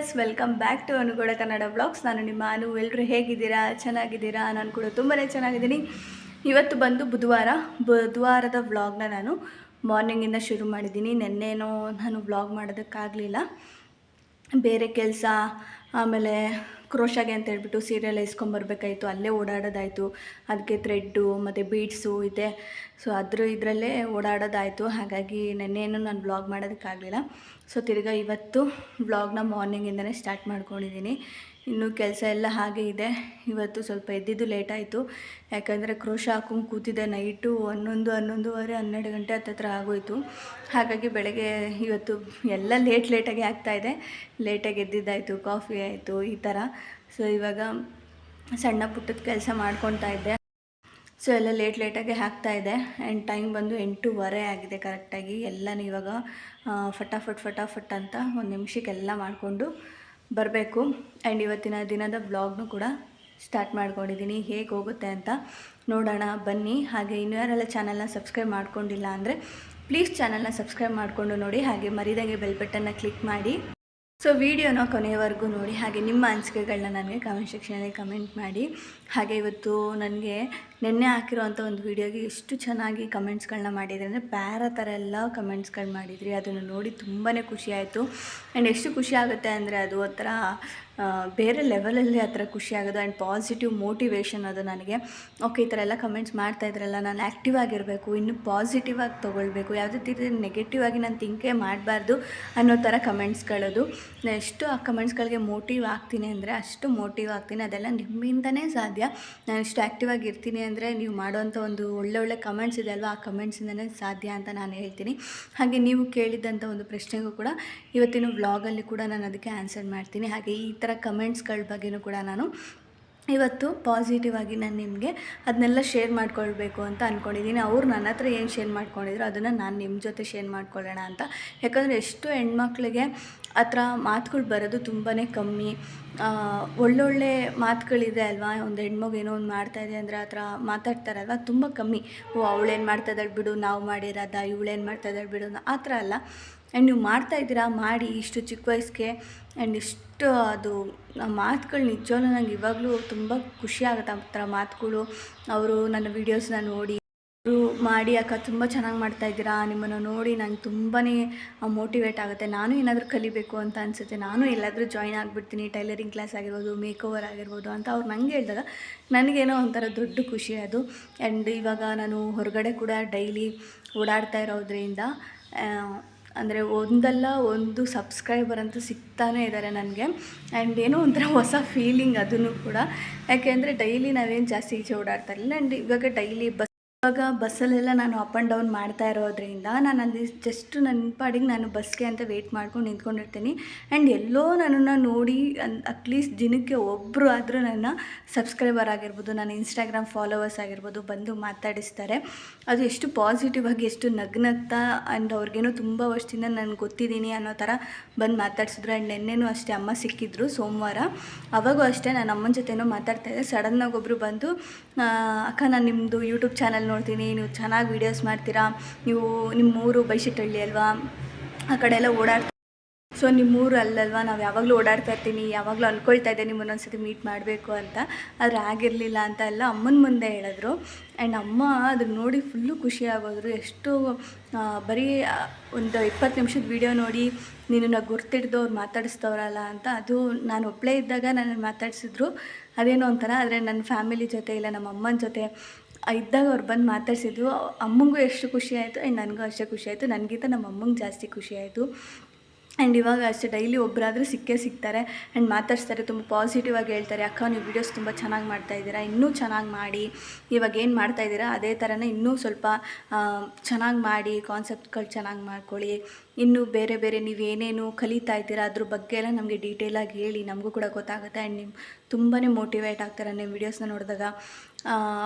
Viewers welcome back to Anugooda Kannada blogs ನಾನು ನಿಮ್ಮ ಅನು. ಎಲ್ಲರೂ ಹೇಗಿದ್ದೀರಾ? ಚೆನ್ನಾಗಿದ್ದೀರಾ? ನಾನು ಕೂಡ ತುಂಬಾ ಚೆನ್ನಾಗಿದ್ದೀನಿ. ಇವತ್ತು ಬಂದು ಬುಧವಾರ, ಬುಧವಾರದ ವ್ಲಾಗ್ನ ನಾನು ಮಾರ್ನಿಂಗಿಂದ ಶುರು ಮಾಡಿದ್ದೀನಿ. ನಿನ್ನೇನೋ ನಾನು ವ್ಲಾಗ್ ಮಾಡೋದಕ್ಕಾಗಲಿಲ್ಲ. ಬೇರೆ ಕೆಲಸ, ಆಮೇಲೆ ಕ್ರೋಶಾಗೆ ಅಂತ ಹೇಳ್ಬಿಟ್ಟು ಸೀರಿಯಲ್ ಇಸ್ಕೊಂಬರ್ಬೇಕಾಯಿತು ಅಲ್ಲೇ ಓಡಾಡೋದಾಯಿತು. ಅದಕ್ಕೆ ಥ್ರೆಡ್ಡು ಮತ್ತು ಬೀಡ್ಸು ಇದೆ. ಸೊ ಅದ್ರ ಇದರಲ್ಲೇ ಓಡಾಡೋದಾಯಿತು. ಹಾಗಾಗಿ ನೆನ್ನೇನು ನಾನು ಬ್ಲಾಗ್ ಮಾಡೋದಕ್ಕಾಗಲಿಲ್ಲ. ಸೊ ತಿರ್ಗಾ ಇವತ್ತು ಬ್ಲಾಗ್ನ ಮಾರ್ನಿಂಗಿಂದನೇ ಸ್ಟಾರ್ಟ್ ಮಾಡ್ಕೊಂಡಿದ್ದೀನಿ ಇನ್ನು ಕೆಲಸ ಎಲ್ಲ ಹಾಗೆ ಇದೆ. ಇವತ್ತು ಸ್ವಲ್ಪ ಎದ್ದಿದ್ದು ಲೇಟ್ ಆಯಿತು. ಯಾಕಂದರೆ ಕ್ರೋಶ ಹಾಕೊಂಡು ಕೂತಿದ್ದೆ ನೈಟು ಹನ್ನೊಂದು, ಹನ್ನೊಂದುವರೆ, ಹನ್ನೆರಡು ಗಂಟೆ ಹತ್ತತ್ರ ಆಗೋಯಿತು. ಹಾಗಾಗಿ ಬೆಳಗ್ಗೆ ಇವತ್ತು ಎಲ್ಲ ಲೇಟ್ ಲೇಟಾಗಿ ಆಗ್ತಾಯಿದೆ ಲೇಟಾಗಿ ಎದ್ದಿದ್ದಾಯಿತು ಕಾಫಿ ಆಯಿತು, ಈ ಥರ ಸೊ ಇವಾಗ ಸಣ್ಣ ಪುಟ್ಟದ ಕೆಲಸ ಮಾಡ್ಕೊತಾ ಇದ್ದೆ. ಸೊ ಎಲ್ಲ ಲೇಟ್ ಲೇಟಾಗಿ ಹಾಕ್ತಾ ಇದೆ. ಆ್ಯಂಡ್ ಟೈಮ್ ಬಂದು ಎಂಟೂವರೆ ಆಗಿದೆ ಕರೆಕ್ಟಾಗಿ ಎಲ್ಲನೂ ಇವಾಗ ಫಟಾಫಟ್ ಫಟಾಫಟ್ ಅಂತ ಒಂದು ನಿಮಿಷಕ್ಕೆಲ್ಲ ಮಾಡಿಕೊಂಡು ಬರಬೇಕು. ಆ್ಯಂಡ್ ಇವತ್ತಿನ ದಿನದ ವ್ಲಾಗ್ನು ಕೂಡ ಸ್ಟಾರ್ಟ್ ಮಾಡ್ಕೊಂಡಿದ್ದೀನಿ ಹೇಗೆ ಹೋಗುತ್ತೆ ಅಂತ ನೋಡೋಣ, ಬನ್ನಿ. ಹಾಗೆ ಇನ್ನೂ ಯಾರೆಲ್ಲ ಚಾನಲ್ನ ಸಬ್ಸ್ಕ್ರೈಬ್ ಮಾಡ್ಕೊಂಡಿಲ್ಲ ಅಂದರೆ ಪ್ಲೀಸ್ ಚಾನಲ್ನ ಸಬ್ಸ್ಕ್ರೈಬ್ ಮಾಡಿಕೊಂಡು ನೋಡಿ. ಹಾಗೆ ಮರಿದಂಗೆ ಬೆಲ್ ಬಟನ್ನ ಕ್ಲಿಕ್ ಮಾಡಿ. ಸೊ ವಿಡಿಯೋನ ಕೊನೆಯವರೆಗೂ ನೋಡಿ, ಹಾಗೆ ನಿಮ್ಮ ಅನಿಸಿಕೆಗಳನ್ನ ನನಗೆ ಕಮೆಂಟ್ ಸೆಕ್ಷನಲ್ಲಿ ಕಮೆಂಟ್ ಮಾಡಿ. ಹಾಗೆ ಇವತ್ತು ನನಗೆ ನಿನ್ನೆ ಹಾಕಿರೋವಂಥ ಒಂದು ವಿಡಿಯೋಗೆ ಎಷ್ಟು ಚೆನ್ನಾಗಿ ಕಮೆಂಟ್ಸ್ಗಳನ್ನ ಮಾಡಿದ್ರಿ. ಅಂದರೆ ಪ್ಯಾರ ಥರ ಎಲ್ಲ ಕಮೆಂಟ್ಸ್ಗಳು ಮಾಡಿದ್ರಿ. ಅದನ್ನು ನೋಡಿ ತುಂಬಾ ಖುಷಿಯಾಯಿತು ಆ್ಯಂಡ್ ಎಷ್ಟು ಖುಷಿ ಆಗುತ್ತೆ ಅಂದರೆ ಅದು ಒಂಥರ ಬೇರೆ ಲೆವೆಲಲ್ಲಿ ಆ ಥರ ಖುಷಿ ಆಗೋದು ಆ್ಯಂಡ್ ಪಾಸಿಟಿವ್ ಮೋಟಿವೇಶನ್ ಅದು ನನಗೆ. ಓಕೆ ಈ ಥರ ಎಲ್ಲ ಕಮೆಂಟ್ಸ್ ಮಾಡ್ತಾ ಇದ್ರಲ್ಲ, ನಾನು ಆ್ಯಕ್ಟಿವ್ ಆಗಿರಬೇಕು, ಇನ್ನೂ ಪಾಸಿಟಿವ್ ಆಗಿ ತೊಗೊಳ್ಬೇಕು, ಯಾವುದೇ ರೀತಿ ನೆಗೆಟಿವ್ ಆಗಿ ನಾನು ಥಿಂಕೇ ಮಾಡಬಾರ್ದು ಅನ್ನೋ ಥರ ಕಮೆಂಟ್ಸ್ಗಳದು ಎಷ್ಟು ಆ ಕಮೆಂಟ್ಸ್ಗಳಿಗೆ ಮೋಟಿವ್ ಆಗ್ತೀನಿ ಅಂದರೆ, ಅಷ್ಟು ಮೋಟಿವ್ ಆಗ್ತೀನಿ. ಅದೆಲ್ಲ ನಿಮ್ಮಿಂದನೇ ಸಾಧ್ಯ. ನಾನು ಇಷ್ಟು ಆ್ಯಕ್ಟಿವ್ ಆಗಿರ್ತೀನಿ ಅಂದರೆ, ನೀವು ಮಾಡುವಂಥ ಒಂದು ಒಳ್ಳೆ ಒಳ್ಳೆ ಕಮೆಂಟ್ಸ್ ಇದೆ ಅಲ್ವಾ, ಆ ಕಮೆಂಟ್ಸಿಂದನೇ ಸಾಧ್ಯ ಅಂತ ನಾನು ಹೇಳ್ತೀನಿ. ಹಾಗೆ ನೀವು ಕೇಳಿದ್ದಂಥ ಒಂದು ಪ್ರಶ್ನೆಗೂ ಕೂಡ ಇವತ್ತಿನ ವ್ಲಾಗಲ್ಲಿ ಕೂಡ ನಾನು ಅದಕ್ಕೆ ಆನ್ಸರ್ ಮಾಡ್ತೀನಿ. ಹಾಗೆ ಈ ಥರ ಕಮೆಂಟ್ಸ್ಗಳ ಬಗ್ಗೆನೂ ಕೂಡ ನಾನು ಇವತ್ತು ಪಾಸಿಟಿವ್ ಆಗಿ ನಾನು ನಿಮಗೆ ಅದನ್ನೆಲ್ಲ ಶೇರ್ ಮಾಡ್ಕೊಳ್ಬೇಕು ಅಂತ ಅಂದ್ಕೊಂಡಿದ್ದೀನಿ ಅವ್ರು ನನ್ನ ಹತ್ರ ಏನು ಶೇರ್ ಮಾಡ್ಕೊಂಡಿದ್ರು ಅದನ್ನು ನಾನು ನಿಮ್ಮ ಜೊತೆ ಶೇರ್ ಮಾಡ್ಕೊಳ್ಳೋಣ ಅಂತ. ಯಾಕಂದರೆ ಎಷ್ಟು ಹೆಣ್ಮಕ್ಳಿಗೆ ಆ ಥರ ಮಾತುಗಳು ಬರೋದು ತುಂಬಾ ಕಮ್ಮಿ. ಒಳ್ಳೊಳ್ಳೆ ಮಾತುಗಳಿದೆ ಅಲ್ವಾ? ಒಂದು ಹೆಣ್ಮಗು ಏನೋ ಒಂದು ಮಾಡ್ತಾ ಇದೆ ಅಂದರೆ ಆ ಥರ ಮಾತಾಡ್ತಾರಲ್ವ? ತುಂಬ ಕಮ್ಮಿ. ಓ, ಅವಳೇನು ಮಾಡ್ತಾ ಇದ್ದಾಳೆ ಬಿಡು, ನಾವು ಮಾಡಿರೋದ? ಇವಳೇನು ಮಾಡ್ತಾ ಇದ್ದಾಳೆ ಬಿಡು ಆ ಥರ ಅಲ್ಲ. ಆ್ಯಂಡ್ ನೀವು ಮಾಡ್ತಾ ಇದ್ದೀರಾ? ಮಾಡಿ ಇಷ್ಟು ಚಿಕ್ಕ ವಯಸ್ಸಿಗೆ. ಆ್ಯಂಡ್ ಇಷ್ಟು ಅದು ಮಾತುಗಳು ನಿಜವಾಗ್ಲೂ ನಂಗೆ ಇವಾಗಲೂ ತುಂಬ ಖುಷಿ ಆಗುತ್ತೆ ಆ ಥರ ಮಾತುಗಳು. ಅವರು ನನ್ನ ವೀಡಿಯೋಸ್ನ ನೋಡಿ, ಅವರು ಮಾಡಿ, ಅಕ್ಕ ತುಂಬ ಚೆನ್ನಾಗಿ ಮಾಡ್ತಾ ಇದ್ದೀರಾ? ನಿಮ್ಮನ್ನು ನೋಡಿ ನಂಗೆ ತುಂಬಾ ಮೋಟಿವೇಟ್ ಆಗುತ್ತೆ. ನಾನು ಏನಾದರೂ ಕಲಿಬೇಕು ಅಂತ ಅನಿಸುತ್ತೆ. ನಾನು ಎಲ್ಲಾದರೂ ಜಾಯ್ನ್ ಆಗಿಬಿಡ್ತೀನಿ. ಟೈಲರಿಂಗ್ ಕ್ಲಾಸ್ ಆಗಿರ್ಬೋದು ಮೇಕ್ ಓವರ್ ಆಗಿರ್ಬೋದು ಅಂತ ಅವ್ರು ನನಗೆ ಹೇಳಿದಾಗ ನನಗೇನೋ ಒಂಥರ ದೊಡ್ಡ ಖುಷಿ ಅದು. ಆ್ಯಂಡ್ ಇವಾಗ ನಾನು ಹೊರಗಡೆ ಕೂಡ ಡೈಲಿ ಓಡಾಡ್ತಾ ಇರೋದ್ರಿಂದ ಅಂದರೆ ಒಂದಲ್ಲ ಒಂದು ಸಬ್ಸ್ಕ್ರೈಬರ್ ಅಂತೂ ಸಿಗ್ತಾನೇ ಇದ್ದಾರೆ ನನಗೆ. ಆ್ಯಂಡ್ ಏನೋ ಒಂಥರ ಹೊಸ ಫೀಲಿಂಗ್ ಅದನ್ನು ಕೂಡ. ಯಾಕೆಂದರೆ ಡೈಲಿ ನಾವೇನು ಜಾಸ್ತಿ ಈಚೆ ಓಡಾಡ್ತಾ ಇರಲಿಲ್ಲ. ಆ್ಯಂಡ್ ಇವಾಗ ಡೈಲಿ ಬಸ್ ಇವಾಗ ಬಸ್ಸಲ್ಲೆಲ್ಲ ನಾನು ಅಪ್ ಆ್ಯಂಡ್ ಡೌನ್ ಮಾಡ್ತಾ ಇರೋದ್ರಿಂದ ನಾನು ಅಲ್ಲಿ ಜಸ್ಟ್ ನನ್ನ ಪಾಡಿಗೆ ನಾನು ಬಸ್ಗೆ ಅಂತ ವೆಯ್ಟ್ ಮಾಡ್ಕೊಂಡು ನಿಂತ್ಕೊಂಡಿರ್ತೀನಿ. ಆ್ಯಂಡ್ ಎಲ್ಲೋ ನನ್ನನ್ನು ನೋಡಿ ಅಟ್ಲೀಸ್ಟ್ ದಿನಕ್ಕೆ ಒಬ್ಬರು ಆದರೂ ನನ್ನ ಸಬ್ಸ್ಕ್ರೈಬರ್ ಆಗಿರ್ಬೋದು, ನನ್ನ ಇನ್ಸ್ಟಾಗ್ರಾಮ್ ಫಾಲೋವರ್ಸ್ ಆಗಿರ್ಬೋದು ಬಂದು ಮಾತಾಡಿಸ್ತಾರೆ. ಅದು ಎಷ್ಟು ಪಾಸಿಟಿವ್ ಆಗಿ ಎಷ್ಟು ನಗ್ನಗ್ತಾ ಆ್ಯಂಡ್ ಅವ್ರಿಗೇನೋ ತುಂಬ ವರ್ಷದಿಂದ ನಾನು ಗೊತ್ತಿದ್ದೀನಿ ಅನ್ನೋ ಥರ ಬಂದು ಮಾತಾಡ್ಸಿದ್ರು. ಆ್ಯಂಡ್ ನೆನ್ನೆನೂ ಅಷ್ಟೇ ಅಮ್ಮ ಸಿಕ್ಕಿದ್ರು ಸೋಮವಾರ. ಅವಾಗೂ ಅಷ್ಟೇ ನಾನು ಅಮ್ಮನ ಜೊತೆನೋ ಮಾತಾಡ್ತಾ ಇದ್ದೆ. ಸಡನ್ನಾಗಿ ಒಬ್ಬರು ಬಂದು ಅಕ್ಕ, ನಾನು ನಿಮ್ಮದು ಯೂಟ್ಯೂಬ್ ಚಾನಲ್ ನೋಡ್ತೀನಿ, ನೀವು ಚೆನ್ನಾಗಿ ವೀಡಿಯೋಸ್ ಮಾಡ್ತೀರಾ, ನೀವು ನಿಮ್ಮ ಊರು ಬೈಶಿಟ್ಟಳ್ಳಿ ಅಲ್ವಾ? ಆ ಕಡೆ ಎಲ್ಲ ಓಡಾಡ್ತಾ ಸೊ ನಿಮ್ಮೂರು ಅಲ್ಲಲ್ವಾ? ನಾವು ಯಾವಾಗಲೂ ಓಡಾಡ್ತಾ ಇರ್ತೀನಿ, ಯಾವಾಗಲೂ ಅಂದ್ಕೊಳ್ತಾ ಇದ್ದೆ ನಿಮ್ಮನ್ನು ಒಂದ್ಸತಿ ಮೀಟ್ ಮಾಡಬೇಕು ಅಂತ. ಆದರೆ ಆಗಿರಲಿಲ್ಲ ಅಂತ ಎಲ್ಲ ಅಮ್ಮನ ಮುಂದೆ ಹೇಳಿದ್ರು. ಆ್ಯಂಡ್ ಅಮ್ಮ ಅದನ್ನ ನೋಡಿ ಫುಲ್ಲು ಖುಷಿ ಆಗೋದ್ರು. ಎಷ್ಟು ಬರೀ ಒಂದು ಇಪ್ಪತ್ತು ನಿಮಿಷದ ವೀಡಿಯೋ ನೋಡಿ ನಿನ್ನನ್ನು ಗುರ್ತಿಡ್ದು ಅವ್ರು ಮಾತಾಡಿಸ್ತವ್ರಲ್ಲ ಅಂತ, ಅದು ನಾನು ಒಬ್ಬಳೇ ಇದ್ದಾಗ ನನ್ನ ಮಾತಾಡಿಸಿದ್ರು. ಅದೇನೋ ಒಂಥರ, ಆದರೆ ನನ್ನ ಫ್ಯಾಮಿಲಿ ಜೊತೆ ಇಲ್ಲ ನಮ್ಮ ಅಮ್ಮನ ಜೊತೆ ಇದ್ದಾಗ ಅವ್ರು ಬಂದು ಮಾತಾಡ್ಸಿದ್ರು, ಅಮ್ಮಂಗೂ ಎಷ್ಟು ಖುಷಿ ಆಯಿತು ಆ್ಯಂಡ್ ನನಗೂ ಅಷ್ಟೇ ಖುಷಿ ಆಯಿತು ನನಗಿಂತ ನಮ್ಮ ಅಮ್ಮಂಗೆ ಜಾಸ್ತಿ ಖುಷಿ ಆಯಿತು. ಆ್ಯಂಡ್ ಇವಾಗ ಅಷ್ಟೇ, ಡೈಲಿ ಒಬ್ಬರಾದರೂ ಸಿಕ್ಕೇ ಸಿಗ್ತಾರೆ ಆ್ಯಂಡ್ ಮಾತಾಡ್ಸ್ತಾರೆ, ತುಂಬ ಪಾಸಿಟಿವ್ ಆಗಿ ಹೇಳ್ತಾರೆ, ಅಕ್ಕ, ನೀವು ವೀಡಿಯೋಸ್ ತುಂಬ ಚೆನ್ನಾಗಿ ಮಾಡ್ತಾ ಇದ್ದೀರಾ, ಇನ್ನೂ ಚೆನ್ನಾಗಿ ಮಾಡಿ, ಇವಾಗ ಏನು ಮಾಡ್ತಾ ಇದ್ದೀರಾ, ಅದೇ ಥರನೇ ಇನ್ನೂ ಸ್ವಲ್ಪ ಚೆನ್ನಾಗಿ ಮಾಡಿ ಕಾನ್ಸೆಪ್ಟ್ಗಳು ಚೆನ್ನಾಗಿ ಮಾಡ್ಕೊಳ್ಳಿ, ಇನ್ನೂ ಬೇರೆ ಬೇರೆ ನೀವು ಏನೇನು ಕಲಿತಾ ಇದ್ದೀರಾ, ಅದ್ರ ಬಗ್ಗೆ ಎಲ್ಲ ನಮಗೆ ಡೀಟೇಲಾಗಿ ಹೇಳಿ, ನಮಗೂ ಕೂಡ ಗೊತ್ತಾಗುತ್ತೆ ಆ್ಯಂಡ್ ನೀವು ತುಂಬಾ ಮೋಟಿವೇಟ್ ಆಗ್ತಾರೆ ನಿಮ್ಮ ವೀಡಿಯೋಸ್ನ ನೋಡಿದಾಗ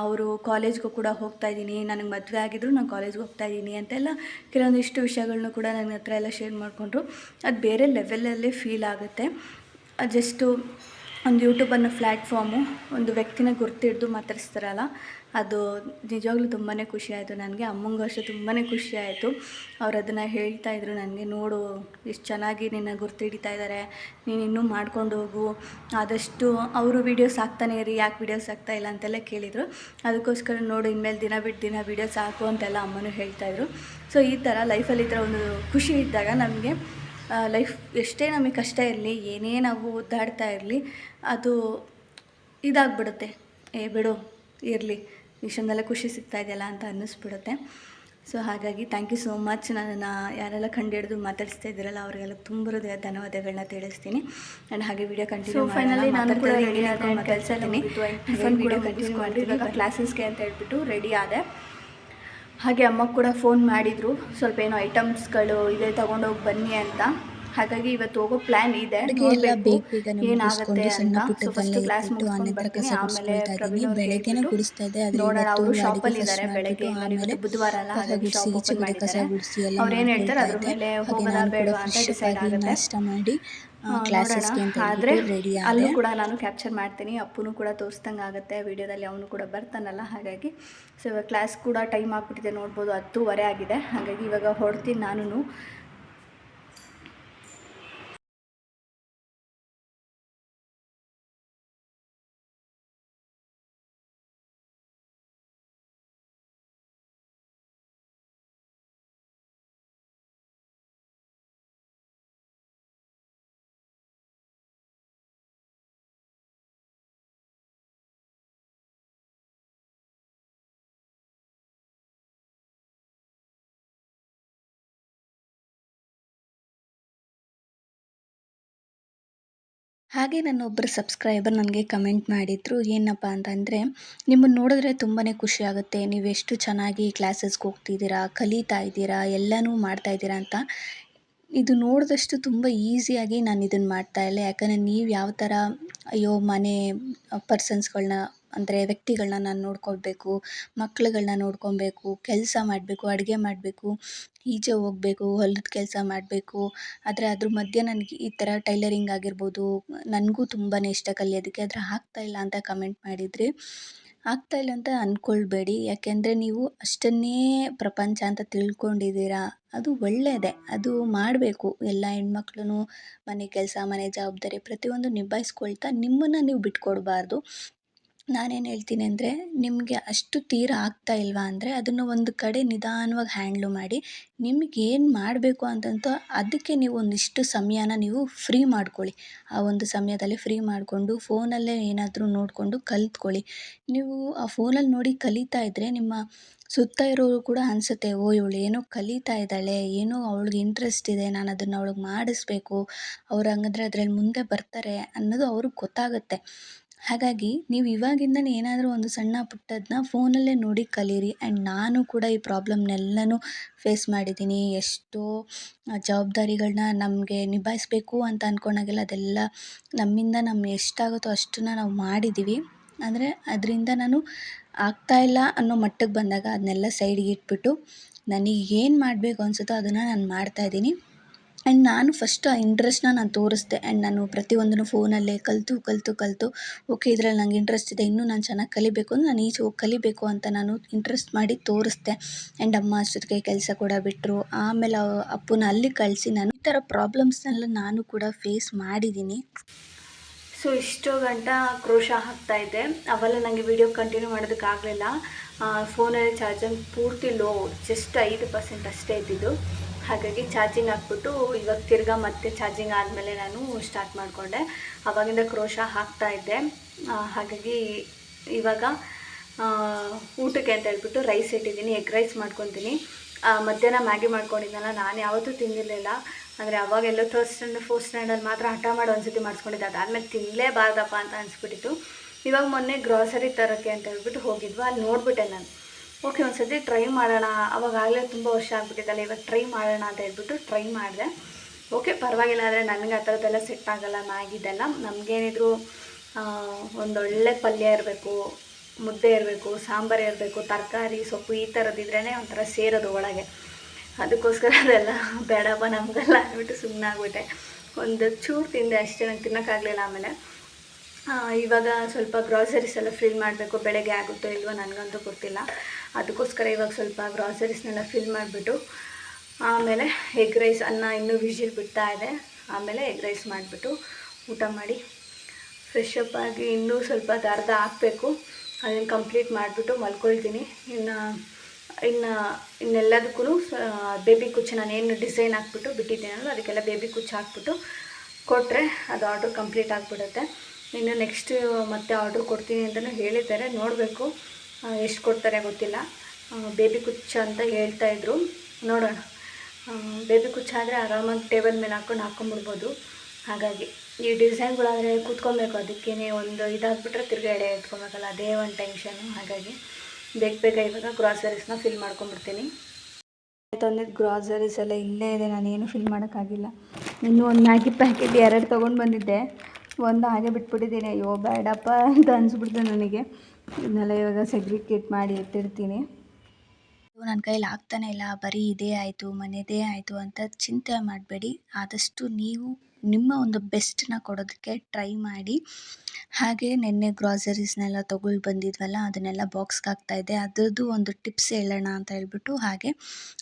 ಅವರು ಕಾಲೇಜ್ಗೂ ಕೂಡ ಹೋಗ್ತಾ ಇದ್ದೀನಿ, ನನಗೆ ಮದುವೆ ಆಗಿದ್ರು ನಾನು ಕಾಲೇಜ್ಗೆ ಹೋಗ್ತಾ ಇದ್ದೀನಿ ಅಂತೆಲ್ಲ ಕೆಲವೊಂದಿಷ್ಟು ವಿಷಯಗಳನ್ನು ಕೂಡ ನನ್ನ ಹತ್ರ ಎಲ್ಲ ಶೇರ್ ಮಾಡಿಕೊಂಡ್ರು. ಅದು ಬೇರೆ ಲೆವೆಲಲ್ಲಿ ಫೀಲ್ ಆಗುತ್ತೆ. ಜಸ್ಟು ಒಂದು ಯೂಟ್ಯೂಬ್ ಅನ್ನೋ ಪ್ಲ್ಯಾಟ್ಫಾರ್ಮು ಒಂದು ವ್ಯಕ್ತಿನ ಗುರ್ತಿಡ್ದು ಮಾತಾಡಿಸ್ತಾರಲ್ಲ ಅದು ನಿಜವಾಗ್ಲೂ ತುಂಬಾ ಖುಷಿ ಆಯಿತು. ನನಗೆ ಅಮ್ಮಂಗೂ ಅಷ್ಟೇ ತುಂಬಾ ಖುಷಿ ಆಯಿತು. ಅವ್ರು ಅದನ್ನು ಹೇಳ್ತಾ ಇದ್ರು ನನಗೆ ನೋಡು ಎಷ್ಟು ಚೆನ್ನಾಗಿ ನಿನ್ನ ಗುರ್ತು ಹಿಡಿತಾ ಇದ್ದಾರೆ ನೀನು ಇನ್ನೂ ಮಾಡ್ಕೊಂಡು ಹೋಗು. ಆದಷ್ಟು ಅವರು ವೀಡಿಯೋಸ್ ಹಾಕ್ತಾನೆ ಇರಿ, ಯಾಕೆ ವೀಡಿಯೋಸ್ ಆಗ್ತಾ ಇಲ್ಲ? ಅಂತೆಲ್ಲ ಕೇಳಿದರು. ಅದಕ್ಕೋಸ್ಕರ ನೋಡು, ಇನ್ಮೇಲೆ ದಿನ ಬಿಟ್ಟು ದಿನ ವೀಡಿಯೋಸ್ ಹಾಕು ಅಂತೆಲ್ಲ ಅಮ್ಮನೂ ಹೇಳ್ತಾಯಿದ್ರು ಸೊ ಈ ಥರ ಲೈಫಲ್ಲಿ ಈ ಥರ ಒಂದು ಖುಷಿ ಇದ್ದಾಗ ನಮಗೆ ಲೈಫ್ ಎಷ್ಟೇ ನಮಗೆ ಕಷ್ಟ ಇರಲಿ, ಏನೇ ನಾವು ಒದ್ದಾಡ್ತಾ ಇರಲಿ, ಅದು ಇದಾಗ್ಬಿಡುತ್ತೆ. ಏ, ಬಿಡು, ಇರಲಿ. ಇಷ್ಟೊಂದೆಲ್ಲ ಖುಷಿ ಸಿಗ್ತಾ ಇದೆಯಲ್ಲ ಅಂತ ಅನ್ನಿಸ್ಬಿಡುತ್ತೆ. ಸೊ ಹಾಗಾಗಿ ಥ್ಯಾಂಕ್ ಯು ಸೋ ಮಚ್ ನನ್ನನ್ನು ಯಾರೆಲ್ಲ ಕಂಡಿಡಿದು ಮಾತಾಡಿಸ್ತಾ ಇದ್ದೀರಲ್ಲ ಅವರಿಗೆಲ್ಲ ತುಂಬ ಹೃದಯ ಧನ್ಯವಾದಗಳನ್ನ ತಿಳಿಸ್ತೀನಿ. ಆ್ಯಂಡ್ ಹಾಗೆ ವಿಡಿಯೋ ಕಂಟಿನ್ಯೂ ಫೈನಲಿ ನಾನು ಕೂಡ ರೆಡಿ ಕೆಲಸ ವಿಡಿಯೋ ಕಂಟಿನ್ಯೂ ಮಾಡಿ ಇವಾಗ ಕ್ಲಾಸಸ್ಗೆ ಅಂತ ಹೇಳ್ಬಿಟ್ಟು ರೆಡಿ ಆದೆ. ಹಾಗೆ ಅಮ್ಮ ಕೂಡ ಫೋನ್ ಮಾಡಿದರು. ಸ್ವಲ್ಪ ಏನೋ ಐಟಮ್ಸ್ಗಳು ಇದೆ ತೊಗೊಂಡೋಗಿ ಬನ್ನಿ ಅಂತ. ಹಾಗಾಗಿ ಇವತ್ತು ಹೋಗೋ ಪ್ಲಾನ್ ಇದೆ. ಏನಾಗುತ್ತೆ ಮುಗಿಸ್ಕೊಂಡು ಅಂತ ಸೊ ಫಸ್ಟ್ ಕ್ಲಾಸ್ ಇಟ್ಬಿಟ್ಟು ಆನಂತರ ಆಮೇಲೆ ಬೆಳಗ್ಗೆನೆ ಹೇಳ್ಬಿಟ್ಟು ಗುಡಿಸ್ತಾ ನೋಡೋಣ ಅವರು ಶಾಪಲ್ಲಿ ಇದ್ದಾರೆ ಬೆಳಗ್ಗೆ. ಆಮೇಲೆ ಬುಧವಾರ ಅಲ್ಲ ಹಾಗಾಗಿ ಶಾಪ್ ಓಪನ್ ಮಾಡಿದ್ದಾರೆ. ಅವ್ರು ಏನು ಹೇಳ್ತಾರೆ ಅದ್ರ ಮೇಲೆ ಹೋಗೋಣ ಬೇಡವಾ ಅಂತ ಡಿಸೈಡ್ ಆಗಿ ಆಗುತ್ತೆ. ಮಾಡಿ ಕ್ಲಾಸಸ್ಗೆ ಅಂತ. ಆದ್ರೆ ಅಲ್ಲೂ ಕೂಡ ನಾನು ಕ್ಯಾಪ್ಚರ್ ಮಾಡ್ತೀನಿ. ಅಪ್ಪನು ಕೂಡ ತೋರಿಸ್ದಂಗೆ ಆಗುತ್ತೆ. ವಿಡಿಯೋದಲ್ಲಿ ಅವನು ಕೂಡ ಬರ್ತಾನಲ್ಲ ಹಾಗಾಗಿ ಸೊ ಇವಾಗ ಕ್ಲಾಸ್ ಕೂಡ ಟೈಮ್ ಆಗ್ಬಿಟ್ಟಿದೆ ನೋಡ್ಬೋದು ಹತ್ತೂವರೆ ಆಗಿದೆ. ಹಾಗಾಗಿ ಇವಾಗ ಹೊಡ್ತೀನಿ ನಾನು ಹಾಗೆ ನನ್ನ ಒಬ್ಬರು ಸಬ್ಸ್ಕ್ರೈಬರ್ ನನಗೆ ಕಮೆಂಟ್ ಮಾಡಿದರು, ಏನಪ್ಪ ಅಂತಂದರೆ, ನಿಮ್ಮನ್ನು ನೋಡಿದ್ರೆ ತುಂಬಾ ಖುಷಿ ಆಗುತ್ತೆ. ನೀವು ಎಷ್ಟು ಚೆನ್ನಾಗಿ ಕ್ಲಾಸಸ್ಗೆ ಹೋಗ್ತಿದ್ದೀರಾ, ಕಲಿತಾ ಇದ್ದೀರಾ, ಎಲ್ಲನೂ ಮಾಡ್ತಾ ಇದ್ದೀರಾ ಅಂತ. ಇದು ನೋಡಿದಷ್ಟು ತುಂಬ ಈಸಿಯಾಗಿ ನಾನು ಇದನ್ನು ಮಾಡ್ತಾ ಇಲ್ಲ ಯಾಕಂದರೆ ನೀವು ಯಾವ ಥರ, ಅಯ್ಯೋ, ಮನೆ ಪರ್ಸನ್ಸ್ಗಳನ್ನ ಅಂದರೆ ವ್ಯಕ್ತಿಗಳನ್ನ ನಾನು ನೋಡ್ಕೊಳ್ಬೇಕು ಮಕ್ಳುಗಳನ್ನ ನೋಡ್ಕೊಬೇಕು ಕೆಲಸ ಮಾಡಬೇಕು, ಅಡುಗೆ ಮಾಡಬೇಕು, ಈಚೆ ಹೋಗ್ಬೇಕು, ಹೊಲದ ಕೆಲಸ ಮಾಡಬೇಕು. ಆದರೆ ಅದ್ರ ಮಧ್ಯೆ ನನಗೆ ಈ ಥರ ಟೈಲರಿಂಗ್ ಆಗಿರ್ಬೋದು, ನನಗೂ ತುಂಬಾ ಇಷ್ಟ ಕಲಿಯೋದಕ್ಕೆ. ಆದರೆ ಆಗ್ತಾಯಿಲ್ಲ ಅಂತ ಕಮೆಂಟ್ ಮಾಡಿದ್ರಿ ಆಗ್ತಾಯಿಲ್ಲ ಅಂತ ಅಂದ್ಕೊಳ್ಬೇಡಿ ಯಾಕೆಂದರೆ ನೀವು ಅಷ್ಟನ್ನೇ ಪ್ರಪಂಚ ಅಂತ ತಿಳ್ಕೊಂಡಿದ್ದೀರಾ. ಅದು ಒಳ್ಳೆಯದೇ ಅದು ಮಾಡಬೇಕು. ಎಲ್ಲ ಹೆಣ್ಮಕ್ಳು ಮನೆ ಕೆಲಸ, ಮನೆ ಜವಾಬ್ದಾರಿ ಪ್ರತಿಯೊಂದು ನಿಭಾಯಿಸ್ಕೊಳ್ತಾ ನಿಮ್ಮನ್ನು ನೀವು ಬಿಟ್ಕೊಡಬಾರ್ದು. ನಾನೇನು ಹೇಳ್ತೀನಿ ಅಂದರೆ, ನಿಮಗೆ ಅಷ್ಟು ತೀರ ಆಗ್ತಾ ಇಲ್ವಾ ಅಂದರೆ, ಅದನ್ನು ಒಂದು ಕಡೆ ನಿಧಾನವಾಗಿ ಹ್ಯಾಂಡ್ಲು ಮಾಡಿ, ನಿಮ್ಗೆ ಏನು ಮಾಡಬೇಕು ಅಂತಂತ ಅದಕ್ಕೆ ನೀವು ಒಂದಿಷ್ಟು ಸಮಯನ ನೀವು ಫ್ರೀ ಮಾಡ್ಕೊಳ್ಳಿ. ಆ ಒಂದು ಸಮಯದಲ್ಲಿ ಫ್ರೀ ಮಾಡಿಕೊಂಡು ಫೋನಲ್ಲೇ ಏನಾದರೂ ನೋಡಿಕೊಂಡು ಕಲ್ತ್ಕೊಳ್ಳಿ. ನೀವು ಆ ಫೋನಲ್ಲಿ ನೋಡಿ ಕಲಿತಾ ಇದ್ದರೆ ನಿಮ್ಮ ಸುತ್ತ ಇರೋರು ಕೂಡ ಅನಿಸುತ್ತೆ, ಓ ಇವಳು ಏನೋ ಕಲಿತಾ ಇದ್ದಾಳೆ, ಏನೋ ಅವಳಿಗೆ ಇಂಟ್ರೆಸ್ಟ್ ಇದೆ, ನಾನು ಅದನ್ನು ಅವಳಿಗೆ ಮಾಡಿಸ್ಬೇಕು, ಅವ್ರು ಹಂಗಂದ್ರೆ ಅದ್ರಲ್ಲಿ ಮುಂದೆ ಬರ್ತಾರೆ ಅನ್ನೋದು ಅವ್ರಿಗೆ ಗೊತ್ತಾಗುತ್ತೆ. ಹಾಗಾಗಿ ನೀವು ಇವಾಗಿಂದನೇ ಏನಾದರೂ ಒಂದು ಸಣ್ಣ ಪುಟ್ಟದನ್ನ ಫೋನಲ್ಲೇ ನೋಡಿ ಕಲೀರಿ ಆ್ಯಂಡ್ ನಾನು ಕೂಡ ಈ ಪ್ರಾಬ್ಲಮ್ನೆಲ್ಲನೂ ಫೇಸ್ ಮಾಡಿದ್ದೀನಿ. ಎಷ್ಟೋ ಜವಾಬ್ದಾರಿಗಳನ್ನ ನಮಗೆ ನಿಭಾಯಿಸಬೇಕು ಅಂತ ಅಂದ್ಕೊಂಡಾಗೆಲ್ಲ ಅದೆಲ್ಲ ನಮ್ಮಿಂದ ನಮ್ಮ ಎಷ್ಟಾಗುತ್ತೋ ಅಷ್ಟನ್ನು ನಾವು ಮಾಡಿದ್ದೀವಿ ಅಂದರೆ ಅದರಿಂದ ನಾನು ಆಗ್ತಾಯಿಲ್ಲ ಅನ್ನೋ ಮಟ್ಟಕ್ಕೆ ಬಂದಾಗ ಅದನ್ನೆಲ್ಲ ಸೈಡಿಗೆ ಇಟ್ಬಿಟ್ಟು ನನಗೆ ಏನು ಮಾಡಬೇಕು ಅನಿಸುತ್ತೋ ಅದನ್ನು ನಾನು ಮಾಡ್ತಾಯಿದ್ದೀನಿ ಆ್ಯಂಡ್ ನಾನು ಫಸ್ಟ್ ಆ ಇಂಟ್ರೆಸ್ಟ್ನ ನಾನು ತೋರಿಸ್ದೆ. ಆ್ಯಂಡ್ ನಾನು ಪ್ರತಿಯೊಂದನ್ನು ಫೋನಲ್ಲೇ ಕಲಿತು ಕಲಿತು ಕಲಿತು ಓಕೆ ಇದ್ರಲ್ಲಿ ನಂಗೆ ಇಂಟ್ರೆಸ್ಟ್ ಇದೆ, ಇನ್ನೂ ನಾನು ಚೆನ್ನಾಗಿ ಕಲಿಬೇಕು ಅಂದರೆ ನಾನು ಈಚೆ ಹೋಗಿ ಕಲಿಬೇಕು ಅಂತ ನಾನು ಇಂಟ್ರೆಸ್ಟ್ ಮಾಡಿ ತೋರಿಸ್ದೆ. ಆ್ಯಂಡ್ ಅಮ್ಮ ಅಷ್ಟೊತ್ತಿಗೆ ಕೆಲಸ ಕೂಡ ಬಿಟ್ಟರು ಆಮೇಲೆ ಅಪ್ಪನ ಅಲ್ಲಿ ಕಳಿಸಿ ನಾನು ಈ ಥರ ಪ್ರಾಬ್ಲಮ್ಸ್ನೆಲ್ಲ ನಾನು ಕೂಡ ಫೇಸ್ ಮಾಡಿದ್ದೀನಿ ಸೊ ಇಷ್ಟು ಗಂಟ ಕ್ರೋಶ ಹಾಕ್ತಾ ಇದೆ. ಅವೆಲ್ಲ ನನಗೆ ವಿಡಿಯೋ ಕಂಟಿನ್ಯೂ ಮಾಡೋದಕ್ಕಾಗಲಿಲ್ಲ ಫೋನಲ್ಲಿ ಚಾರ್ಜಿಂಗ್ ಪೂರ್ತಿ ಲೋ ಜಸ್ಟ್ ಐದು ಪರ್ಸೆಂಟ್ ಅಷ್ಟೇ ಇದ್ದಿದ್ದು. ಹಾಗಾಗಿ ಚಾರ್ಜಿಂಗ್ ಹಾಕ್ಬಿಟ್ಟು ಇವಾಗ ತಿರ್ಗಾ ಮತ್ತೆ ಚಾರ್ಜಿಂಗ್ ಆದಮೇಲೆ ನಾನು ಸ್ಟಾರ್ಟ್ ಮಾಡಿಕೊಂಡೆ. ಆವಾಗಿಂದ ಕ್ರೋಶ ಹಾಕ್ತಾ ಇದ್ದೆ. ಹಾಗಾಗಿ ಇವಾಗ ಊಟಕ್ಕೆ ಅಂತ ಹೇಳ್ಬಿಟ್ಟು ರೈಸ್ ಇಟ್ಟಿದ್ದೀನಿ ಎಗ್ ರೈಸ್ ಮಾಡ್ಕೊತೀನಿ. ಮಧ್ಯಾಹ್ನ ಮ್ಯಾಗಿ ಮಾಡ್ಕೊಂಡಿದ್ದೆನಲ್ಲ, ನಾನು ಯಾವತ್ತೂ ತಿಂದಿರಲಿಲ್ಲ. ಅಂದರೆ ಅವಾಗೆಲ್ಲ ಥರ್ಡ್ ಸ್ಟ್ಯಾಂಡರ್ಡ್ ಫೋರ್ತ್ ಸ್ಟ್ಯಾಂಡರ್ಡ್ ಮಾತ್ರ ಹಠ ಮಾಡಿ ಒಂದ್ಸತಿ ಮಾಡಿಸ್ಕೊಂಡಿದ್ದೆ. ಅದಾದಮೇಲೆ ತಿನ್ನಲೇಬಾರ್ದಪ್ಪ ಅಂತ ಅನಿಸ್ಬಿಟ್ಟಿತ್ತು. ಇವಾಗ ಮೊನ್ನೆ ಗ್ರಾಸರಿ ತರೋಕ್ಕೆ ಅಂತ ಹೇಳ್ಬಿಟ್ಟು ಹೋಗಿದ್ವು. ಅಲ್ಲಿ ನೋಡಿಬಿಟ್ಟೆ ನಾನು. ಓಕೆ ಒಂದು ಸತಿ ಟ್ರೈ ಮಾಡೋಣ. ಅವಾಗಲೇ ತುಂಬ ವರ್ಷ ಆಗ್ಬಿಟ್ಟಿದ್ದಲ್ಲ ಇವಾಗ ಟ್ರೈ ಮಾಡೋಣ ಅಂತ ಹೇಳ್ಬಿಟ್ಟು ಟ್ರೈ ಮಾಡಿದೆ. ಓಕೆ ಪರವಾಗಿಲ್ಲ, ಆದರೆ ನನಗೆ ಆ ಥರದ್ದೆಲ್ಲ ಸೆಟ್ ಆಗೋಲ್ಲ ಮ್ಯಾಗಿದೆಲ್ಲ ನಮಗೇನಿದ್ರು ಒಂದೊಳ್ಳೆ ಪಲ್ಯ ಇರಬೇಕು, ಮುದ್ದೆ ಇರಬೇಕು, ಸಾಂಬಾರು ಇರಬೇಕು, ತರಕಾರಿ, ಸೊಪ್ಪು, ಈ ಥರದ್ದಿದ್ರೇ ಒಂಥರ ಸೇರೋದು ಒಳಗೆ. ಅದಕ್ಕೋಸ್ಕರ ಅದೆಲ್ಲ ಬೇಡಪ್ಪ ನಮಗೆಲ್ಲ ಅಂದ್ಬಿಟ್ಟು ಸುಮ್ಮನೆ ಆಗ್ಬಿಟ್ಟೆ ಒಂದು ಚೂರು ತಿಂದೆ ಅಷ್ಟೇ ನಂಗೆ ತಿನ್ನೋಕ್ಕಾಗಲಿಲ್ಲ ಆಮೇಲೆ. ಇವಾಗ ಸ್ವಲ್ಪ ಗ್ರಾಸರೀಸ್ ಎಲ್ಲ ಫಿಲ್ ಮಾಡಬೇಕು, ಬೆಳಗ್ಗೆ ಆಗುತ್ತೋ ಇಲ್ವೋ ನನಗಂತೂ ಗೊತ್ತಿಲ್ಲ. ಅದಕ್ಕೋಸ್ಕರ ಇವಾಗ ಸ್ವಲ್ಪ ಗ್ರಾಸರೀಸ್ನೆಲ್ಲ ಫಿಲ್ ಮಾಡಿಬಿಟ್ಟು, ಆಮೇಲೆ ಎಗ್ ರೈಸ್ ಅನ್ನ ಇನ್ನೂ ವಿಜಿಲ್ ಬಿಡ್ತಾ ಇದೆ. ಆಮೇಲೆ ಎಗ್ ರೈಸ್ ಮಾಡಿಬಿಟ್ಟು ಊಟ ಮಾಡಿ ಫ್ರೆಶ್ ಅಪ್ ಆಗಿ ಇನ್ನೂ ಸ್ವಲ್ಪ ಅರ್ಧ ಹಾಕಬೇಕು. ಅದನ್ನು ಕಂಪ್ಲೀಟ್ ಮಾಡಿಬಿಟ್ಟು ಮಲ್ಕೊಳ್ತೀನಿ. ಇನ್ನು ಇನ್ನು ಇನ್ನೆಲ್ಲದಕ್ಕೂ ಬೇಬಿ ಕುಚ್ಚು ನಾನು ಏನು ಡಿಸೈನ್ ಹಾಕ್ಬಿಟ್ಟು ಬಿಟ್ಟಿದ್ದೀನಲ್ಲ, ಅದಕ್ಕೆಲ್ಲ ಬೇಬಿ ಕುಚ್ಚು ಹಾಕ್ಬಿಟ್ಟು ಕೊಟ್ಟರೆ ಅದು ಆರ್ಡ್ರ್ ಕಂಪ್ಲೀಟ್ ಆಗಿಬಿಡುತ್ತೆ. ಇನ್ನು ನೆಕ್ಸ್ಟ್ ಮತ್ತೆ ಆರ್ಡ್ರ್ ಕೊಡ್ತೀನಿ ಅಂತಲೂ ಹೇಳಿದ್ದಾರೆ, ನೋಡಬೇಕು. ಎಷ್ಟು ಕೊಡ್ತಾರೆ ಗೊತ್ತಿಲ್ಲ. ಬೇಬಿ ಕುಚ್ಚ ಅಂತ ಹೇಳ್ತಾ ಇದ್ರು. ನೋಡೋಣ. ಬೇಬಿ ಕುಚ್ಚ ಆದರೆ ಆರಾಮಾಗಿ ಟೇಬಲ್ ಮೇಲೆ ಹಾಕ್ಕೊಂಡು ಹಾಕ್ಕೊಂಬಿಡ್ಬೋದು ಹಾಗಾಗಿ ಈ ಡಿಸೈನ್ಗಳಾದರೆ ಕೂತ್ಕೊಬೇಕು. ಅದಕ್ಕೇ ಒಂದು ಇದಾಗ್ಬಿಟ್ರೆ ತಿರ್ಗಿ ಎಡೆ ಎತ್ಕೊಬೇಕಲ್ಲ, ಅದೇ ಒಂದು ಟೆನ್ಷನು ಹಾಗಾಗಿ ಬೇಗ ಬೇಗ ಇವಾಗ ಗ್ರಾಸರೀಸ್ನ ಫಿಲ್ ಮಾಡ್ಕೊಂಡ್ಬಿಡ್ತೀನಿ. ತಂದಿದ್ದು ಗ್ರಾಸರೀಸ್ ಎಲ್ಲ ಇಲ್ಲೇ ಇದೆ, ನಾನೇನು ಫಿಲ್ ಮಾಡೋಕ್ಕಾಗಿಲ್ಲ. ಇನ್ನೂ ಒಂದು ಮ್ಯಾಗಿ ಪ್ಯಾಕೆಟ್ ಎರಡು ತೊಗೊಂಡು ಬಂದಿದ್ದೆ. ಒಂದು ಹಾಗೆ ಬಿಟ್ಬಿಟ್ಟಿದ್ದೀನಿ. ಅಯ್ಯೋ, ಬೇಡಪ್ಪ ಅಂತ ಅನಿಸ್ಬಿಡ್ತು ನನಗೆ. ಇದನ್ನೆಲ್ಲ ಇವಾಗ ಸೆಗ್ರಿಕೇಟ್ ಮಾಡಿ ಇಟ್ಟಿರ್ತೀನಿ ನನ್ನ ಕೈಲಿ ಆಗ್ತಾನೆ ಇಲ್ಲ. ಬರೀ ಇದೇ ಆಯಿತು, ಮನೆದೇ ಆಯಿತು ಅಂತ ಚಿಂತೆ ಮಾಡಬೇಡಿ. ಆದಷ್ಟು ನೀವು ನಿಮ್ಮ ಒಂದು ಬೆಸ್ಟನ್ನ ಕೊಡೋದಕ್ಕೆ ಟ್ರೈ ಮಾಡಿ. ಹಾಗೆ ನಿನ್ನೆ ಗ್ರಾಸರೀಸ್ನೆಲ್ಲ ತಗೊಂಡು ಬಂದಿದ್ವಲ್ಲ, ಅದನ್ನೆಲ್ಲ ಬಾಕ್ಸ್ಗೆ ಹಾಕ್ತಾಯಿದ್ದೆ ಅದರದ್ದು ಒಂದು ಟಿಪ್ಸ್ ಹೇಳೋಣ ಅಂತ ಹೇಳ್ಬಿಟ್ಟು ಹಾಗೆ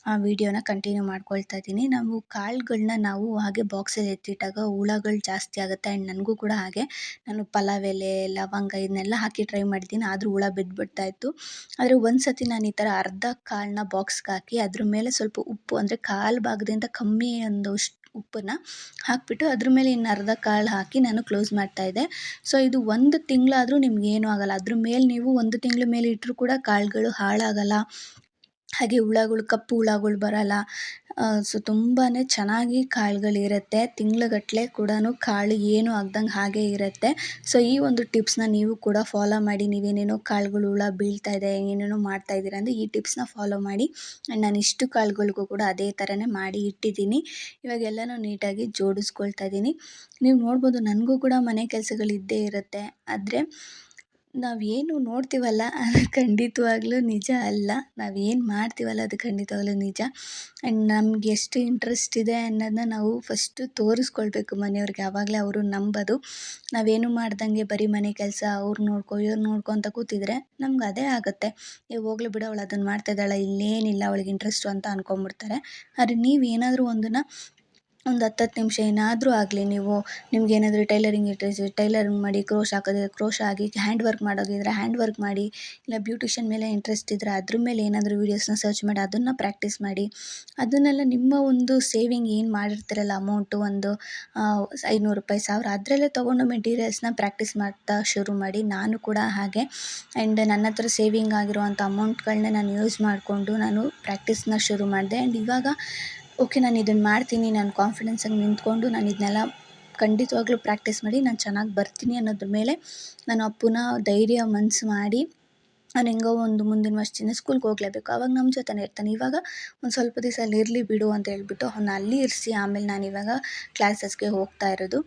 ಆ ವಿಡಿಯೋನ ಕಂಟಿನ್ಯೂ ಮಾಡ್ಕೊಳ್ತಾ ಇದ್ದೀನಿ. ನಾವು ಕಾಳುಗಳ್ನ ನಾವು ಹಾಗೆ ಬಾಕ್ಸಲ್ಲಿ ಎತ್ತಿಟ್ಟಾಗ ಹುಳಗಳು ಜಾಸ್ತಿ ಆಗುತ್ತೆ. ಆ್ಯಂಡ್ ನನಗೂ ಕೂಡ ಹಾಗೆ. ನಾನು ಪಲಾವ್ ಎಲೆ, ಲವಂಗ ಇದನ್ನೆಲ್ಲ ಹಾಕಿ ಟ್ರೈ ಮಾಡಿದ್ದೀನಿ. ಆದರೂ ಹುಳ ಬಿದ್ದುಬಿಡ್ತಾ ಇತ್ತು. ಆದರೆ ಒಂದು ಸತಿ ನಾನು ಈ ಥರ ಅರ್ಧ ಕಾಳನ್ನ ಬಾಕ್ಸ್ಗೆ ಹಾಕಿ, ಅದ್ರ ಮೇಲೆ ಸ್ವಲ್ಪ ಉಪ್ಪು, ಅಂದರೆ ಕಾಲು ಭಾಗದಿಂದ ಕಮ್ಮಿ ಒಂದು ಉಪ್ಪನ್ನು ಹಾಕಿಬಿಟ್ಟು ಅದ್ರ ಮೇಲೆ ಇನ್ನು ಅರ್ಧ ಕಾಳು ಹಾಕಿ ನಾನು ಕ್ಲೋಸ್ ಮಾಡ್ತಾಯಿದ್ದೆ ಸೊ ಇದು ಒಂದು ತಿಂಗಳಾದರೂ ಏನೂ ಆಗಲ್ಲ. ಅದ್ರ ಮೇಲೆ ನೀವು ಒಂದು ತಿಂಗಳ ಮೇಲೆ ಇಟ್ಟರೂ ಕೂಡ ಕಾಳುಗಳು ಹಾಳಾಗಲ್ಲ. ಹಾಗೆ ಹುಳಗಳು, ಕಪ್ಪು ಹುಳಗಳು ಬರಲ್ಲ. ಸೊ ತುಂಬಾ ಚೆನ್ನಾಗಿ ಕಾಳುಗಳಿರುತ್ತೆ ತಿಂಗ್ಳುಗಟ್ಟಲೆ ಕೂಡ ಕಾಳು ಏನೂ ಆಗ್ದಂಗೆ ಹಾಗೆ ಇರುತ್ತೆ. ಸೊ ಈ ಒಂದು ಟಿಪ್ಸ್ನ ನೀವು ಕೂಡ ಫಾಲೋ ಮಾಡಿ. ನೀವೇನೇನೋ ಕಾಳುಗಳು, ಹುಳ ಬೀಳ್ತಾ ಇದೆ, ಏನೇನೋ ಮಾಡ್ತಾ ಇದ್ದೀರಾ ಅಂದರೆ ಈ ಟಿಪ್ಸ್ನ ಫಾಲೋ ಮಾಡಿ. ನಾನು ಇಷ್ಟು ಕಾಳುಗಳಿಗೂ ಕೂಡ ಅದೇ ಥರನೇ ಮಾಡಿ ಇಟ್ಟಿದ್ದೀನಿ. ಇವಾಗ ಎಲ್ಲನೂ ನೀಟಾಗಿ ಜೋಡಿಸ್ಕೊಳ್ತಾ ಇದ್ದೀನಿ. ನೀವು ನೋಡ್ಬೋದು ನನಗೂ ಕೂಡ ಮನೆ ಕೆಲಸಗಳು ಇದ್ದೇ ಇರುತ್ತೆ. ಆದರೆ ನಾವೇನು ನೋಡ್ತೀವಲ್ಲ, ಅದು ಖಂಡಿತವಾಗ್ಲೂ ನಿಜ ಅಲ್ಲ. ನಾವೇನು ಮಾಡ್ತೀವಲ್ಲ, ಅದು ಖಂಡಿತವಾಗ್ಲೂ ನಿಜ. ಆ್ಯಂಡ್ ನಮ್ಗೆ ಎಷ್ಟು ಇಂಟ್ರೆಸ್ಟ್ ಇದೆ ಅನ್ನೋದನ್ನ ನಾವು ಫಸ್ಟು ತೋರಿಸ್ಕೊಳ್ಬೇಕು ಮನೆಯವ್ರಿಗೆ. ಯಾವಾಗಲೇ ಅವರು ನಂಬೋದು. ನಾವೇನು ಮಾಡ್ದಂಗೆ ಬರೀ ಮನೆ ಕೆಲಸ, ಅವ್ರು ನೋಡ್ಕೊ, ಇವ್ರು ನೋಡ್ಕೊ ಅಂತ ಕೂತಿದ್ರೆ ನಮ್ಗೆ ಅದೇ ಆಗುತ್ತೆ. ಏ, ಹೋಗ್ಲಿ ಬಿಡು, ಅವಳು ಅದನ್ನು ಮಾಡ್ತಾ ಇದ್ದಾಳೆ, ಇಲ್ಲೇನಿಲ್ಲ, ಅವಳಿಗೆ ಇಂಟ್ರೆಸ್ಟು ಅಂತ ಅಂದ್ಕೊಂಬಿಡ್ತಾರೆ ಆದರೆ ನೀವು ಏನಾದರೂ ಒಂದನ್ನು ಒಂದು ಹತ್ತು ಹತ್ತು ನಿಮಿಷ ಏನಾದರೂ ಆಗಲಿ ನೀವು ನಿಮ್ಗೆ ಏನಾದರೂ ಟೈಲರಿಂಗ್ ಇಂಟ್ರೆಸ್ಟ್ ಟೈಲರಿಂಗ್ ಮಾಡಿ ಕ್ರೋಶ್ ಹಾಕೋದಿದ್ರೆ ಕ್ರೋಶ ಆಗಿ ಹ್ಯಾಂಡ್ ವರ್ಕ್ ಮಾಡೋದಿದ್ರೆ ಹ್ಯಾಂಡ್ ವರ್ಕ್ ಮಾಡಿ, ಇಲ್ಲ ಬ್ಯೂಟಿಷಿಯನ್ ಮೇಲೆ ಇಂಟ್ರೆಸ್ಟ್ ಇದ್ದರೆ ಅದ್ರ ಮೇಲೆ ಏನಾದರೂ ವೀಡಿಯೋಸ್ನ ಸರ್ಚ್ ಮಾಡಿ, ಅದನ್ನು ಪ್ರಾಕ್ಟೀಸ್ ಮಾಡಿ. ಅದನ್ನೆಲ್ಲ ನಿಮ್ಮ ಒಂದು ಸೇವಿಂಗ್ ಏನು ಮಾಡಿರ್ತಿರಲ್ಲ ಅಮೌಂಟು ಒಂದು ಐನೂರು ರೂಪಾಯಿ, ಸಾವಿರ, ಅದರಲ್ಲೇ ತೊಗೊಂಡು ಮೆಟೀರಿಯಲ್ಸ್ನ ಪ್ರಾಕ್ಟೀಸ್ ಮಾಡ್ತಾ ಶುರು ಮಾಡಿ. ನಾನು ಕೂಡ ಹಾಗೆ. ಆ್ಯಂಡ್ ನನ್ನ ಹತ್ರ ಸೇವಿಂಗ್ ಆಗಿರುವಂಥ ಅಮೌಂಟ್ಗಳನ್ನ ನಾನು ಯೂಸ್ ಮಾಡಿಕೊಂಡು ನಾನು ಪ್ರಾಕ್ಟೀಸ್ನ ಶುರು ಮಾಡಿದೆ. ಆ್ಯಂಡ್ ಇವಾಗ ಓಕೆ, ನಾನು ಇದನ್ನು ಮಾಡ್ತೀನಿ. ನಾನು ಕಾನ್ಫಿಡೆನ್ಸಾಗಿ ನಿಂತ್ಕೊಂಡು ನಾನು ಇದನ್ನೆಲ್ಲ ಖಂಡಿತವಾಗ್ಲೂ ಪ್ರಾಕ್ಟೀಸ್ ಮಾಡಿ ನಾನು ಚೆನ್ನಾಗಿ ಬರ್ತೀನಿ ಅನ್ನೋದ್ರ ಮೇಲೆ ನಾನು ಅಪ್ಪನ ಧೈರ್ಯ ಮನಸ್ಸು ಮಾಡಿ ನಾನು ಹೆಂಗೋ ಒಂದು ಮುಂದಿನ ವರ್ಷದಿಂದ ಸ್ಕೂಲ್ಗೆ ಹೋಗ್ಲೇಬೇಕು. ಆವಾಗ ನಮ್ಮ ಜೊತೆನೇ ಇರ್ತಾನೆ. ಇವಾಗ ಒಂದು ಸ್ವಲ್ಪ ದಿವಸ ಅಲ್ಲಿ ಇರಲಿ ಬಿಡು ಅಂತ ಹೇಳ್ಬಿಟ್ಟು ಅವ್ನ ಅಲ್ಲಿ ಇರಿಸಿ. ಆಮೇಲೆ ನಾನು ಇವಾಗ ಕ್ಲಾಸಸ್ಗೆ ಹೋಗ್ತಾ ಇರೋದು.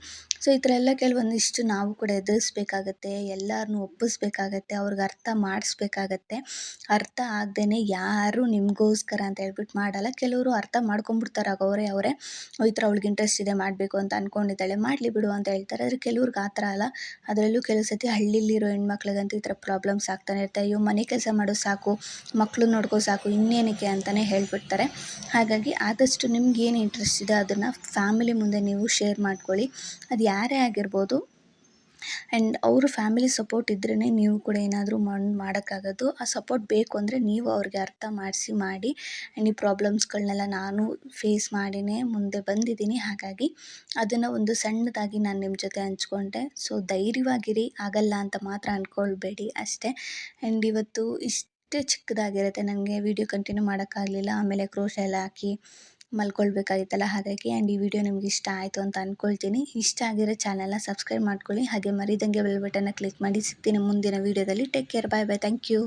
ಸೊ ಈ ಥರ ಎಲ್ಲ ಕೆಲವೊಂದಿಷ್ಟು ನಾವು ಕೂಡ ಎದುರಿಸ್ಬೇಕಾಗತ್ತೆ ಎಲ್ಲರನ್ನೂ ಒಪ್ಪಿಸ್ಬೇಕಾಗತ್ತೆ, ಅವ್ರಿಗೆ ಅರ್ಥ ಮಾಡಿಸ್ಬೇಕಾಗತ್ತೆ. ಅರ್ಥ ಆಗ್ದೇ ಯಾರು ನಿಮಗೋಸ್ಕರ ಅಂತ ಹೇಳ್ಬಿಟ್ಟು ಮಾಡಲ್ಲ. ಕೆಲವರು ಅರ್ಥ ಮಾಡ್ಕೊಂಬಿಡ್ತಾರೆ ಆಗ ಅವರೇ. ಅವರೇ ಈ ಥರ ಅವ್ಳಿಗೆ ಇಂಟ್ರೆಸ್ಟ್ ಇದೆ, ಮಾಡಬೇಕು ಅಂತ ಅಂದ್ಕೊಂಡಿದ್ದಾಳೆ ಮಾಡಲಿ ಬಿಡು ಅಂತ ಹೇಳ್ತಾರೆ. ಆದರೆ ಕೆಲವ್ರಿಗೆ ಆ ಥರ ಅಲ್ಲ. ಅದರಲ್ಲೂ ಕೆಲವು ಸತಿ ಹಳ್ಳಿಲಿರೋ ಹೆಣ್ಮಕ್ಳಿಗಂತೂ ಈ ಥರ ಪ್ರಾಬ್ಲಮ್ಸ್ ಆಗ್ತಾನೆ ಇರ್ತವೆ ಅಯ್ಯೋ, ಮನೆ ಕೆಲಸ ಮಾಡೋ ಸಾಕು ಮಕ್ಕಳು ನೋಡ್ಕೋ ಸಾಕು, ಇನ್ನೇನಕ್ಕೆ ಅಂತಲೇ ಹೇಳ್ಬಿಡ್ತಾರೆ. ಹಾಗಾಗಿ ಆದಷ್ಟು ನಿಮ್ಗೆ ಏನು ಇಂಟ್ರೆಸ್ಟ್ ಇದೆ, ಅದನ್ನು ಫ್ಯಾಮಿಲಿ ಮುಂದೆ ನೀವು ಶೇರ್ ಮಾಡ್ಕೊಳ್ಳಿ. ಅದು ಯಾರೇ ಆಗಿರ್ಬೋದು. ಆ್ಯಂಡ್ ಅವರು ಫ್ಯಾಮಿಲಿ ಸಪೋರ್ಟ್ ಇದ್ರೇ ನೀವು ಕೂಡ ಏನಾದರೂ ಮಾಡಿ ಮಾಡೋಕ್ಕಾಗೋದು. ಆ ಸಪೋರ್ಟ್ ಬೇಕು ಅಂದರೆ ನೀವು ಅವ್ರಿಗೆ ಅರ್ಥ ಮಾಡಿಸಿ ಮಾಡಿ. ಆ್ಯಂಡ್ ಈ ಪ್ರಾಬ್ಲಮ್ಸ್ಗಳನ್ನೆಲ್ಲ ನಾನು ಫೇಸ್ ಮಾಡಿಯೇ ಮುಂದೆ ಬಂದಿದ್ದೀನಿ. ಹಾಗಾಗಿ ಅದನ್ನು ಒಂದು ಸಣ್ಣದಾಗಿ ನಾನು ನಿಮ್ಮ ಜೊತೆ ಹಂಚ್ಕೊಂಡೆ. ಸೊ ಧೈರ್ಯವಾಗಿರಿ. ಆಗಲ್ಲ ಅಂತ ಮಾತ್ರ ಅಂದ್ಕೊಳ್ಬೇಡಿ ಅಷ್ಟೇ. ಆ್ಯಂಡ್ ಇವತ್ತು ಇಷ್ಟೇ ಚಿಕ್ಕದಾಗಿರುತ್ತೆ. ನನಗೆ ವೀಡಿಯೋ ಕಂಟಿನ್ಯೂ ಮಾಡೋಕ್ಕಾಗಲಿಲ್ಲ. ಆಮೇಲೆ ಕ್ರೋಶ ಎಲ್ಲ ಹಾಕಿ. ಮಲ್ಕೊಳ್ಬೇಕಾಗಿತ್ತಲ್ಲ, ಹಾಗಾಗಿ ಆ್ಯಂಡ್ ಈ ವಿಡಿಯೋ ನಿಮ್ಗೆ ಇಷ್ಟ ಆಯಿತು ಅಂತ ಅಂದ್ಕೊಳ್ತೀನಿ ಇಷ್ಟ ಆಗಿರೋ ಚಾನಲ್ನ ಸಬ್ಸ್ಕ್ರೈಬ್ ಮಾಡ್ಕೊಳ್ಳಿ, ಹಾಗೆ ಮರಿದಂಗೆ ಬೆಲ್ ಬಟನ್ನ ಕ್ಲಿಕ್ ಮಾಡಿ ಸಿಗ್ತೀನಿ ಮುಂದಿನ ವೀಡಿಯೋದಲ್ಲಿ. Take care bye bye thank you